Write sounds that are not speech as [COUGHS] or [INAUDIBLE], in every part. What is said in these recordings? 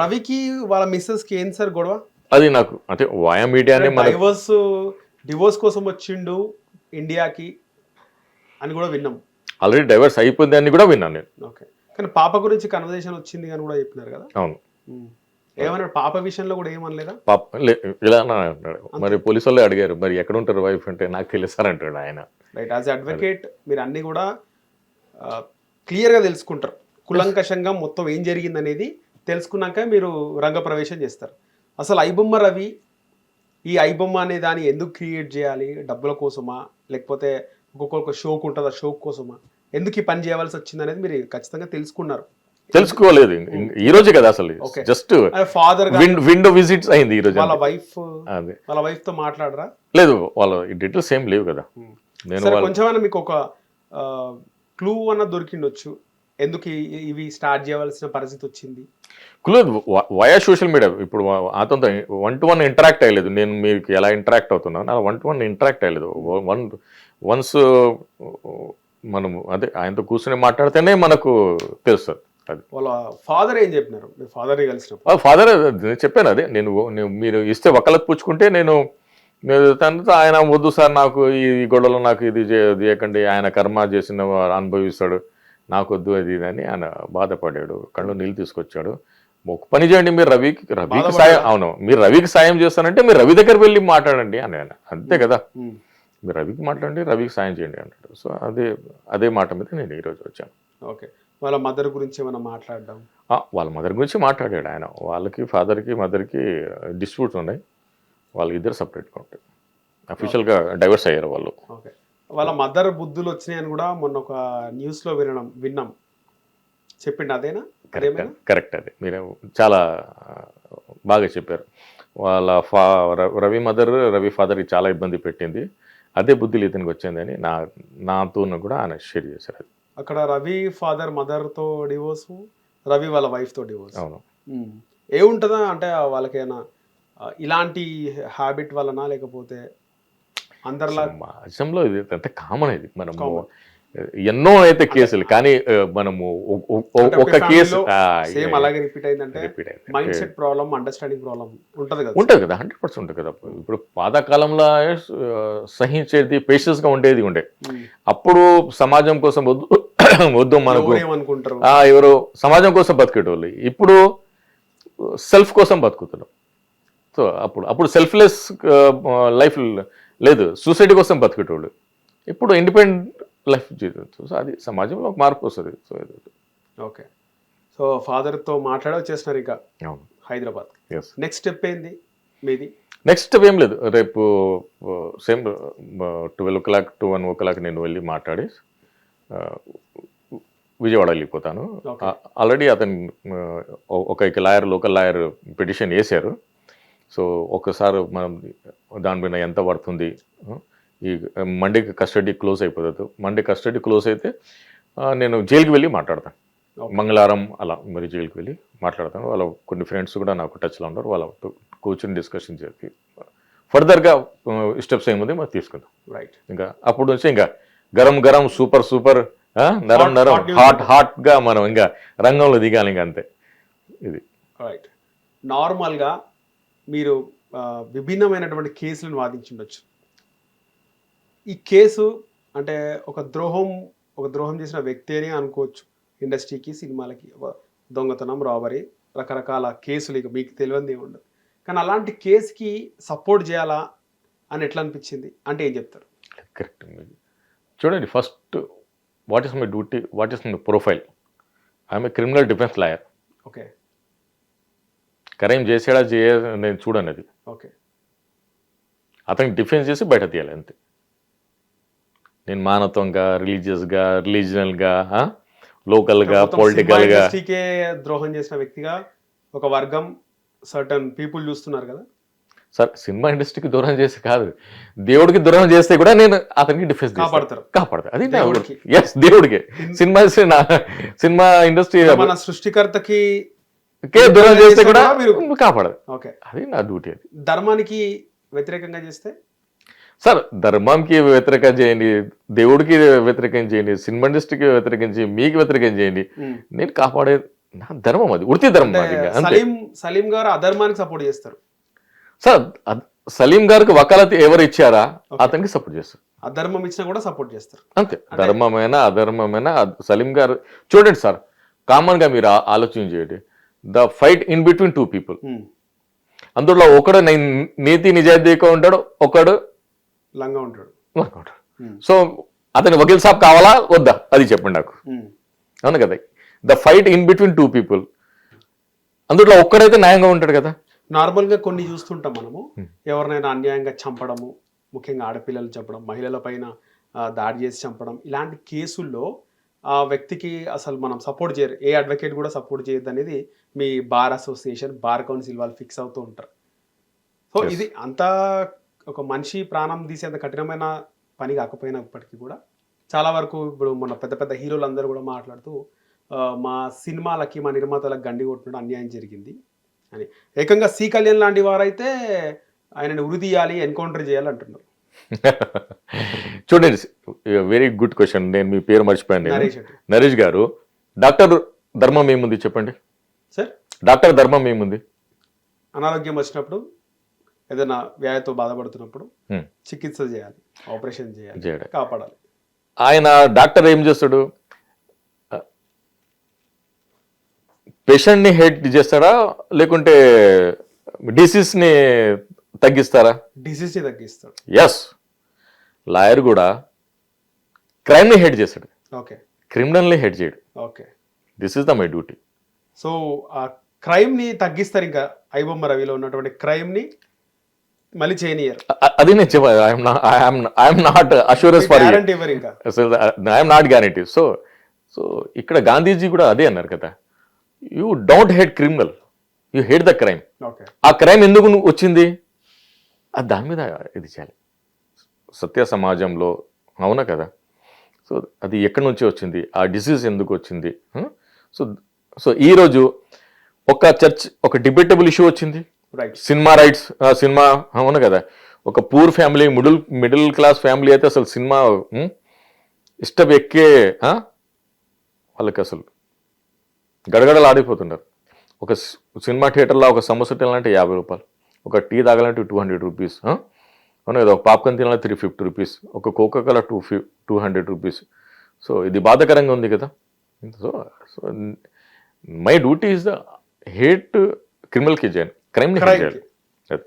రవికి వాళ్ళ మిస్సెస్కి ఏం సార్ గొడవ? అది నాకు అంటే వాయా మీడియానే డైవర్స్ డివోర్స్ కోసం వచ్చిండు ఇండియాకి అని కూడా విన్నాం. ఆల్రెడీ డైవర్స్ అయిపోయింది అని కూడా విన్నాను నేను. ఓకే. కానీ పాప గురించి కన్వర్జేషన్ వచ్చింది అని కూడా చెప్పినారు కదా? అవును. ఏమన్నాడు? పాప విషయంలో కూడా ఏమనలేదా? పాప ఇలా అని అన్నాడు మరి పోలీసు వాళ్ళే అడిగారు మరి ఎక్కడ ఉంటారు వైఫ్ అంటే? నాకు తెలుసారు అంటాడు ఆయన. రైట్ యాజ్ అడ్వకేట్ మీరు అన్ని కూడా క్లియర్గా తెలుసుకుంటారు. కులంకషంగా మొత్తం ఏం జరిగింది అనేది తెలుసుకున్నాక మీరు రంగప్రవేశం చేస్తారు. అసలు ఐబొమ్మ రవి ఈ ఐబొమ్మ అనే దాన్ని ఎందుకు క్రియేట్ చేయాలి? డబ్బుల కోసమా? లేకపోతే ఒక్కొక్క షోకు ఉంటుంది? ఆ షోక్ కోసమా? ఎందుకు ఈ పని చేయవలసి వచ్చింది అనేది మీరు ఖచ్చితంగా తెలుసుకున్నారు. తెలుసుకోలేదు. ఈ రోజే కదా అసలు. జస్ట్ ఫాదర్ విండో విజిట్స్ అయింది ఈ రోజు వాళ్ళ వైఫ్ వాళ్ళ వైఫ్తో మాట్లాడరా? లేదు వాళ్ళ డీటెయిల్స్ ఏం లేవు కదా. నేను కొంచెమైనా మీకు ఒక క్లూ అన్న దొరికిండొచ్చు. ఎందుకు ఇవి స్టార్ట్ చేయవలసిన పరిస్థితి వచ్చింది? కులేదు వయా సోషల్ మీడియా ఇప్పుడు అతనితో వన్ టు వన్ ఇంటరాక్ట్ అయ్యలేదు. నేను మీకు ఎలా ఇంటరాక్ట్ అవుతున్నాను అలా వన్ టు వన్ ఇంటరాక్ట్ అయ్యలేదు. వన్ వన్స్ మనం అదే ఆయనతో కూర్చొని మాట్లాడితేనే మనకు తెలుస్తుంది. అది. వాళ్ళ ఫాదర్ ఏం చెప్పినారు? ఫాదర్ కలిసినప్పుడు? ఫాదర్ చెప్పాను అదే. నేను మీరు ఇస్తే ఒకళ్ళకి పుచ్చుకుంటే నేను తనతో ఆయన వద్దు సార్ నాకు ఈ గొడవలో నాకు ఇది చేయకండి ఆయన కర్మ చేసిన అనుభవిస్తాడు. నాకు వద్దు అది అని ఆయన బాధపడాడు. కళ్ళు నీళ్ళు తీసుకొచ్చాడు. ఒక పని చేయండి మీరు రవికి రవికి? సాయం అవును. మీరు రవికి సాయం చేస్తానంటే మీరు రవి దగ్గర వెళ్ళి మాట్లాడండి అని ఆయన. అంతే కదా. మీరు రవికి మాట్లాడండి రవికి సాయం చేయండి అన్నాడు. సో అదే అదే మాట మీద నేను ఈరోజు వచ్చాను. ఓకే. వాళ్ళ మదర్ గురించి ఏమైనా మాట్లాడడం? వాళ్ళ మదర్ గురించి మాట్లాడాడు ఆయన. వాళ్ళకి ఫాదర్కి మదర్కి డిస్ప్యూట్స్ ఉన్నాయి. వాళ్ళు ఇద్దరు సపరేట్గా ఉంటారు అఫీషియల్గా డైవర్స్ అయ్యారు వాళ్ళు. వాళ్ళ మదర్ బుద్ధులు వచ్చినాయని కూడా మొన్న ఒక న్యూస్లో వినడం విన్నాం. చెప్పిండు అదేనా? కరెక్ట్ కరెక్ట్ అది మీరు చాలా బాగా చెప్పారు. వాళ్ళ ఫా రవి మదర్ రవి ఫాదర్కి చాలా ఇబ్బంది పెట్టింది. అదే బుద్ధులు ఇతనికి వచ్చిందని నా నాతో కూడా ఆయన షేర్ చేశారు అది. అక్కడ రవి ఫాదర్ మదర్తో డివోర్స్ రవి వాళ్ళ వైఫ్తో డివోర్స్ అవును. ఏముంటుందా? అంటే వాళ్ళకేనా ఇలాంటి హ్యాబిట్ వలన లేకపోతే అందరిలా సమాజంలో ఇది అంటే కామన్ ఇది. మనము. ఎన్నో అయితే కేసులు కానీ మనము ఒక కేసు సేమ్ అలాగే రిపీట్ అయిందంటే repeat అయింది. Mind set problem understanding problem ఉంటది కదా. ఉంటుంది కదా హండ్రెడ్ పర్సెంట్ ఉంటుంది కదా. ఇప్పుడు పాతకాలంలో సహించేది పేషెన్స్గా ఉండేది ఉండే. అప్పుడు సమాజం కోసం వద్దు [COUGHS] వద్దు మనకు. ఎవరు సమాజం కోసం బతికేటోళ్ళు. ఇప్పుడు సెల్ఫ్ కోసం బతుకుతున్నాం. సో అప్పుడు అప్పుడు సెల్ఫ్లెస్ లైఫ్ లేదు సూసైడ్ కోసం బతికేటోళ్ళు. ఇప్పుడు ఇండిపెండెంట్ లైఫ్ జీవితం. సో అది సమాజంలో ఒక మార్పు వస్తుంది. సో ఓకే సో ఫాదర్తో మాట్లాడి వచ్చేసినారు ఇక. హైదరాబాద్. నెక్స్ట్ స్టెప్ ఏంది? మీది? నెక్స్ట్ ఏం లేదు. రేపు same twelve o'clock to one o'clock నేను వెళ్ళి మాట్లాడి విజయవాడ వెళ్ళిపోతాను. ఆల్రెడీ అతను ఒక లాయర్ లోకల్ లాయర్ పిటిషన్ వేశారు. సో ఒకసారి మనం దాని మీద ఎంత పడుతుంది ఈ మండేకి కస్టడీ క్లోజ్ అయిపోతుంది మండే కస్టడీ క్లోజ్ అయితే నేను జైలుకి వెళ్ళి మాట్లాడతాను. మంగళవారం అలా మరి జైలుకి వెళ్ళి మాట్లాడతాను. వాళ్ళ కొన్ని ఫ్రెండ్స్ కూడా నాకు టచ్లో ఉన్నారు. వాళ్ళతో కూర్చొని డిస్కషన్ చేసి ఫర్దర్గా స్టెప్స్ ఏముంది మనం తీసుకుందాం. రైట్. ఇంకా అప్పుడు నుంచి ఇంకా గరం గరం సూపర్ సూపర్ నరం నరం హాట్ హాట్గా మనం ఇంకా రంగంలో దిగాలి ఇంకా అంతే. ఇది. రైట్. నార్మల్గా మీరు విభిన్నమైనటువంటి కేసులను వాదించుండొచ్చు. ఈ కేసు అంటే ఒక ద్రోహం ఒక ద్రోహం చేసిన వ్యక్తి అని అనుకోవచ్చు. ఇండస్ట్రీకి సినిమాలకి దొంగతనం రాబరీ రకరకాల కేసులు ఇక మీకు తెలియంది ఉండదు. కానీ అలాంటి కేసుకి సపోర్ట్ చేయాలా అని ఎట్లా అనిపించింది? అంటే ఏం చెప్తారు? కరెక్ట్. చూడండి first what is my duty what is my profile? I'm a criminal defence lawyer. Okay. Crime చేసాడా చేయ నేను చూడను అది. ఓకే. అతనికి డిఫెన్స్ చేసి బయట తీయాలి అంతే. నేను మానవత్వంగా రిలీజియస్గా రిలీజనల్గా లోకల్గా పొలిటికల్గా. ద్రోహం చేసిన వ్యక్తిగా ఒక వర్గం సర్టన్ పీపుల్ చూస్తున్నారు కదా? సార్ సినిమా ఇండస్ట్రీకి దూరం చేసి కాదు. దేవుడికి దూరం చేస్తే కూడా నేను అతనికి డిఫెన్స్ కాపాడతారు. కాపాడతా. అది దేవుడికి. ఎస్ దేవుడికి. సినిమా సినిమా ఇండస్ట్రీ మన సృష్టికర్తకి దూరం చేస్తే కూడా మీరు- కాపాడదు ఓకే. అది నా డ్యూటీ అది. ధర్మానికి వ్యతిరేకంగా చేస్తే? సార్ ధర్మంకి వ్యతిరేకం చేయండి దేవుడికి వ్యతిరేకం చేయండి సినిమా ఇండస్ట్రీకి వ్యతిరేకం చేయండి మీకు వ్యతిరేకం చేయండి. నేను కాపాడే నా ధర్మం అది వృత్తి ధర్మం సలీం సలీం గారు అధర్మానికి సపోర్ట్ చేస్తారు. సార్ సలీం గారికి వకాలత్ ఎవరు ఇచ్చారా అతనికి సపోర్ట్ చేస్తారు. అధర్మం ఇచ్చినా కూడా సపోర్ట్ చేస్తారు. అంతే. ధర్మమైన అధర్మమైన సలీం గారు చూడండి సార్ కామన్గా మీరు ఆలోచన చేయండి. The fight in between two people. Um. అందులో ఒకడు నీతి నిజాయితీగా ఉంటాడు ఒకడు లంగా ఉంటాడు. లంగా ఉంటాడు. సో అతని వకీల్ సాబ్ కావాలా? వద్దా? అది చెప్పండి నాకు. ఉమ్. అవును కదా? The fight in between two people. అందులో ఒక్కడైతే న్యాయంగా ఉంటాడు కదా? నార్మల్గా కొన్ని చూస్తుంటాం మనము. ఎవరినైనా అన్యాయంగా చంపడము ముఖ్యంగా ఆడపిల్లలు చంపడం మహిళల పైన దాడి చేసి చంపడం ఇలాంటి కేసుల్లో ఆ వ్యక్తికి అసలు మనం సపోర్ట్ చేయరు. ఏ అడ్వకేట్ కూడా సపోర్ట్ చేయొద్దు అనేది మీ బార్ అసోసియేషన్ బార్ కౌన్సిల్ వాళ్ళు ఫిక్స్ అవుతూ ఉంటారు. సో. ఇది అంత ఒక మనిషి ప్రాణం తీసేంత కఠినమైన పని కాకపోయినప్పటికీ కూడా. చాలా వరకు ఇప్పుడు మన పెద్ద పెద్ద హీరోలు అందరూ కూడా మాట్లాడుతూ మా సినిమాలకి మా నిర్మాతలకు గండి కొట్టడం అన్యాయం జరిగింది అని. ఏకంగా సి కళ్యాణ్ లాంటి వారైతే ఆయనని ఉరి తీయాలి ఎన్కౌంటర్ చేయాలి అంటున్నారు. [LAUGHS] చూడండి వెరీ గుడ్ క్వశ్చన్ నేను మీ పేరు మర్చిపోయాను నేను. నరేష్ గారు డాక్టర్ ధర్మం ఏముంది చెప్పండి? సార్? డాక్టర్ ధర్మం ఏముంది? అనారోగ్యం వచ్చినప్పుడు ఏదైనా వ్యాధితో బాధపడుతున్నప్పుడు. చికిత్స చేయాలి ఆపరేషన్ చేయాలి. కాపాడాలి. ఆయన డాక్టర్ ఏం చేస్తాడు? పేషెంట్ని హెడ్ చేస్తాడా లేకుంటే డిసీజ్ని తగ్గిస్తారా? డిసీజ్ని తగ్గిస్తాడు. ఎస్ లాయర్ కూడా క్రైమ్ని హెడ్ చేస్తాడు ఓకే. క్రిమినల్ని హెడ్ చేయడు. Okay. This is the my duty so ఆ క్రైమ్ని తగ్గిస్తారు ఇంకా ఐబొమ్మ రవిలో ఉన్నటువంటి క్రైమ్ని మళ్ళీ చేయనియరు అది నేను చెప్ప I'm not assurance for guarantee ఇవ్వరు ఇంకా. I'm not guarantee so so ఇక్కడ గాంధీజీ కూడా అదే అన్నారు కదా. You don't hate criminal you hate the crime ఆ క్రైమ్ ఎందుకు వచ్చింది? అది దాని మీద ఇది చేయాలి. సత్య సమాజంలో అవునా కదా? సో అది ఎక్కడి నుంచి వచ్చింది? ఆ డిసీజ్ ఎందుకు వచ్చింది? సో సో ఈరోజు ఒక చర్చ్ ఒక డిబేటబుల్ ఇష్యూ వచ్చింది. రైట్ సినిమా రైట్స్ సినిమా అవును కదా? ఒక poor family middle middle class family అయితే అసలు సినిమా ఇష్టం ఎక్కే వాళ్ళకి అసలు గడగడలు ఆడిపోతున్నారు. ఒక సినిమా థియేటర్లో ఒక సమోసా తినాలంటే యాభై రూపాయలు. ఒక టీ తాగాలంటే టూ హండ్రెడ్ రూపీస్? అవును కదా ఒక పాప్కార్న్ తినాలంటే త్రీ ఫిఫ్టీ రూపీస్ ఒక కోకా కోలా టూ ఫి టూ హండ్రెడ్ రూపీస్ సో ఇది బాధకరంగా ఉంది కదా? So so my duty is the hate క్రిమినల్కి చేయాలి క్రైమ్ చేయాలి. అది.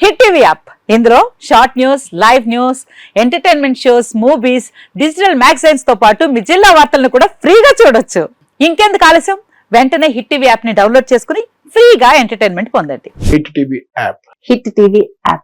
హిట్ టీవీ యాప్ ఇందులో short news live news entertainment shows movies digital మ్యాగజైన్స్తో పాటు మీ జిల్లా వార్తలను కూడా ఫ్రీగా చూడొచ్చు. ఇంకెందుకు ఆలస్యం? వెంటనే హిట్ టీవీ యాప్ని డౌన్లోడ్ చేసుకుని ఫ్రీగా ఎంటర్టైన్మెంట్ పొందండి. Hit TV app hit TV app